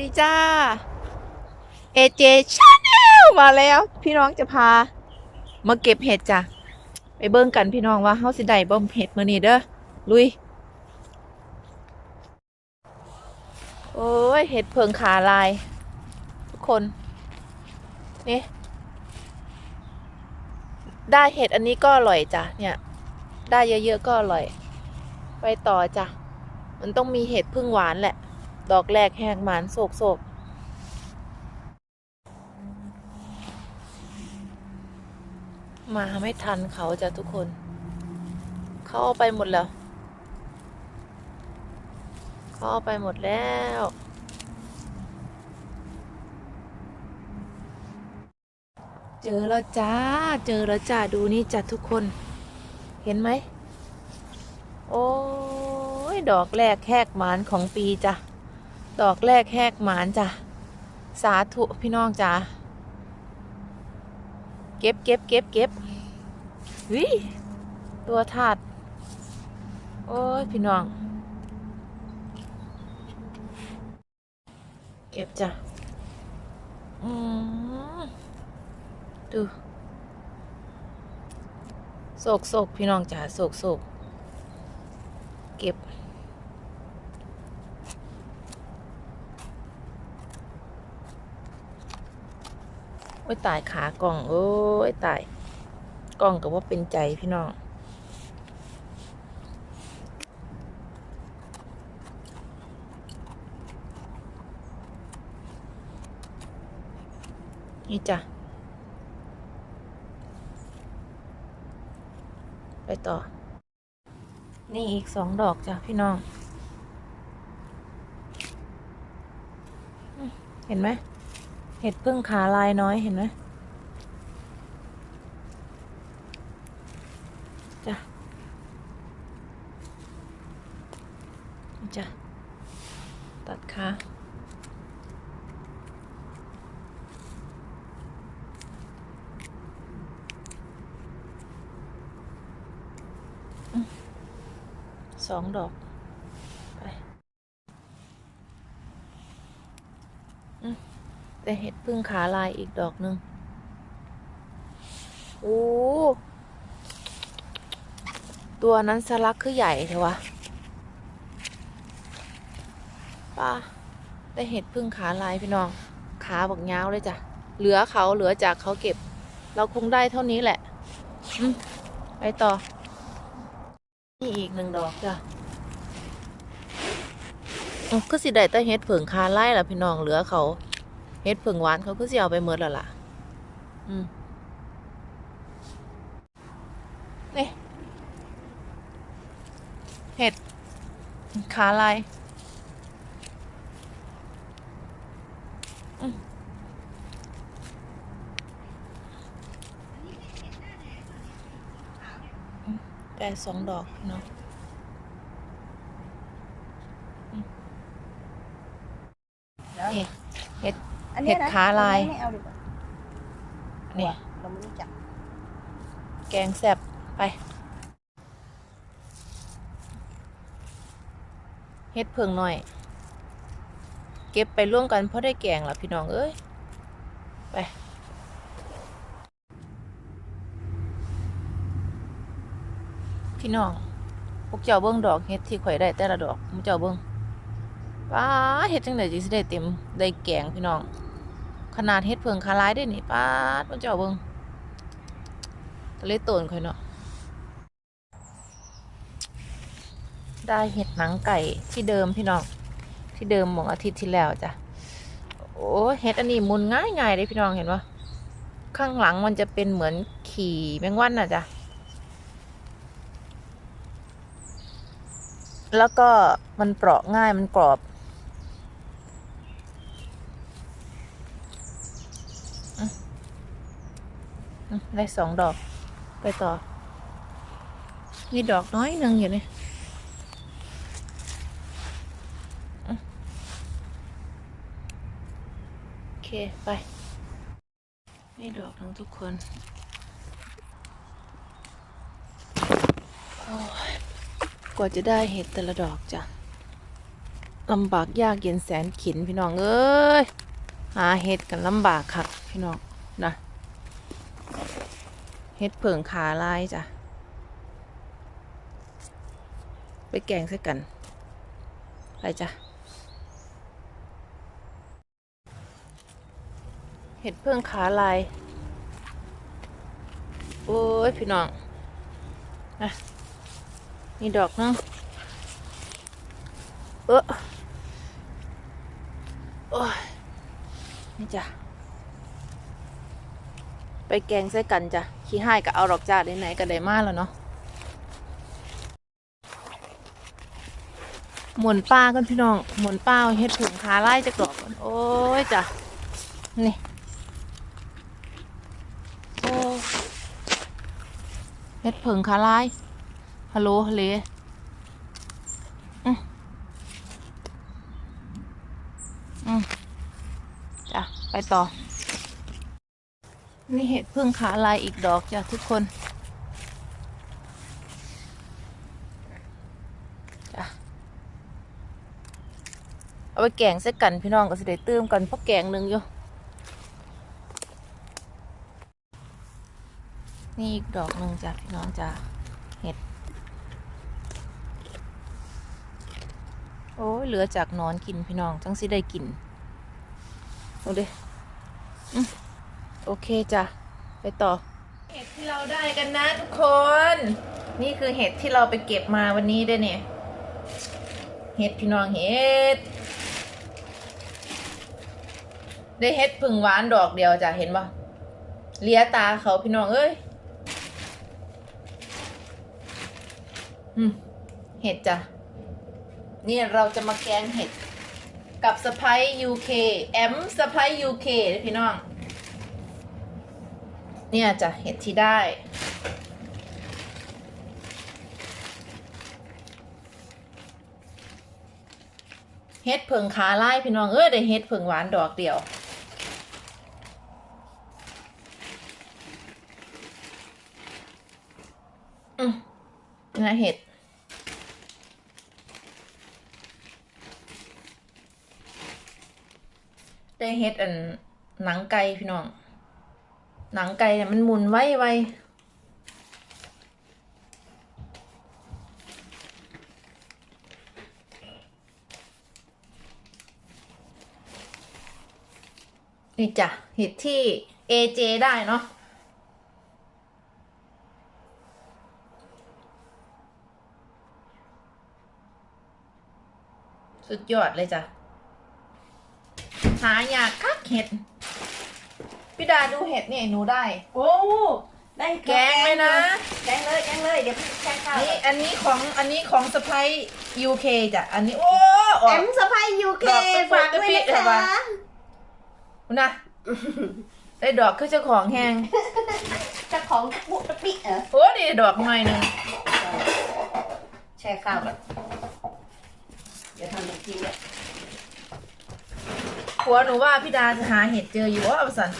ดีจ้า AJ Channel มาแล้ว พี่น้องจะพา มาเก็บเห็ดจ้ะ ไปเบิ่งกันพี่น้องว่าเฮาสิได้บ่มเห็ดมื้อนี้เด้อลุย โอ้ยเห็ดเพิงขาลาย ทุกคน นี่ ได้เห็ดอันนี้ก็อร่อยจ้ะ เนี่ย ได้เยอะๆก็อร่อย ไปต่อจ้ะ มันต้องมีเห็ดพึ่งหวานแหละ ดอกแรกแหกหมานโศกโศกมาไม่ทันเขาจ้ะทุกคน เขาเอาไปหมดแล้ว เขาเอาไปหมดแล้วเจอแล้วจ้า เจอแล้วจ้า ดูนี่จ้ะทุกคน เห็นไหม โอ้ย ดอกแรกแหกหมานของปีจ้ะ ดอกแรกแหกหมานจ้ะ สาธุพี่น้องจ้ะ เก็บเก็บเก็บเก็บวิตัวถาด โอ้ยพี่น้อง เก็บจ้ะ อืมดูโศกโศกพี่น้องจ้ะโศกโศกเก็บ อ้ยตายขากล่อง โอ้ยตายกล่องกับว่าเป็นใจพี่น้องนี่จ้ะ ไปต่อ นี่อีกสองดอกจ้ะพี่น้อง เห็นไหม เห็ดพึ่งขาลายน้อยเห็นไหมจ้ะจ้ะตัดขาสองดอก ไป อืม แต่เห็ดพึ่งขาลายอีกดอกหนึ่งโอ้ตัวนั้นสลักคือใหญ่เถอะวะป้าได้เห็ดพึ่งขาลายพี่น้อง ขาบักยาวเลยจ้ะ เหลือเขาเหลือจากเขาเก็บ เราคงได้เท่านี้แหละไปต่อ นี่อีกหนึ่งดอกจ้ะก็สิได้แต่เห็ดเผิงคาไล่ล่ะพี่น้องเหลือเขา เฮ็ดผึ่งหวานเขาก็สิเอาไปเมิดแล้วล่ะ อืมนี่เห็ด ขาลายอืมอืมได้สองดอกเนาะเห็ด อันนี้นะเห็ดขาลายอันนี้ไม่เอาดีกว่านี่ เราไม่รู้จักแกงแซ่บไป เฮ็ดเพิงหน่อย เก็บไปร่วมกันเพราะได้แกงล่ะพี่น้องเอ้ย ไป พี่น้อง พวกเจ้าเบิ้งดอกเฮ็ดที่ข่อยได้แต่ละดอกพวกเจ้าเบิ้งป้าดเฮ็ดจังไดจิสิได้เต็มได้แกงพี่น้อง ขนาดเฮ็ดเพิงคาร้ายได้นี่ป้าดพวกเจ้าเบิงก็เลยโตนค่อยเนาะได้เห็ดหนังไก่ที่เดิมพี่น้อง ที่เดิมหมองอาทิตย์ที่แล้วจ้ะโอ้เห็ดอันนี้มุนง่ายง่ายเลยพี่น้องเห็นปะข้างหลังมันจะเป็นเหมือนขี่แมงวันน่ะจ้ะแล้วก็มันเปราะง่ายมันกรอบ อืมอืม ได้สองดอก ไปต่อ มีดอกน้อยหนึ่งอยู่นี่โอเค ไปนี่ดอกทั้งทุกคนกว่าจะได้เห็ดแต่ละดอกจ้ะลำบากยากเย็นแสนขินพี่น้องเอ้ยหาเห็ดกันลำบากคักพี่น้องนะ เห็ดเผิงขาลายจ้ะ ไปแกงใส่กัน ไปจ้ะ เห็ดเพิ่งขาลาย โอ้ย พี่น้องนะนี่ดอกเนาะเออโอ้ย นี่จ้ะ ไปแกงใส่กันจ้ะ ขี้ให้ก็เอาดอกจ้าไหนก็ได้มาแล้วเนาะหมุนป้ากันพี่น้องหมุนป้าเฮ็ดผงขาไล่จากดอกก่อนโอ้ยจ้ะนี่โอ้เฮ็ดผงขาไล่ฮัลโหลฮัลเลอืมอืมจ้ะไปต่อ นี่เห็ดพึ่งขาลายอีกดอกจ้ะทุกคนจ้ะเอาไปแกงใส่กันพี่น้องก็สิได้ตื้มกันเพราะแกงหนึ่งอยู่ นี่อีกดอกหนึ่งจ้ะพี่น้องจ้ะเห็ด โอ้ยเหลือจากนอนกินพี่น้องจังสิได้กิน เอาดิอืม โอเคจ้ะ ไปต่อ เห็ดที่เราได้กันนะทุกคน นี่คือเห็ดที่เราไปเก็บมาวันนี้ด้วยเนี่ย เห็ดพี่น้องเห็ด ได้เห็ดพึ่งหวานดอกเดียวจ้ะเห็นปะเลียตาเขาพี่น้องเอ้ยเห็ดจ้ะ นี่เราจะมาแกงเห็ด กับสไปยูเคแอมสไปยูเคพี่น้อง เนี่ยจะเห็ดที่ได้เฮ็ดเผิงขาไล่พี่น้องเอ้ยได้เฮ็ดเผิงหวานดอกเดียวอืมนะเห็ดได้เฮ็ดอันหนังไก่พี่น้อง หนังไก่เนี่ยมันหมุนไวไวนี่จ้ะเห็ดที่ AJ ได้เนาะสุดยอดเลยจ้ะ หายากคักเห็ด พี่ดาดูเห็ดเนี่ยหนูได้ โอ้ได้แกงเลยนะ แกงเลยแกงเลยเดี๋ยวพี่แกงข้าวนี่อันนี้ของอันนี้ของสไปยูเคจ้ะอันนี้โอ้ออแอกมสะพายยูเคดอกตะปุฝากตะด้วยปินะเห็นคะปะนะได้ดอกคือเจ้าของแหงเจะของปุตะปิเหรอโอ้ดีดอกหน่อยหนึงแช่ข้าวก่อนเดี๋ยวทำน้ำจิ้มเนี่ย ผัวหนูว่าพี่ดาจะหาเห็ดเจออยู่ว่าเอาสัน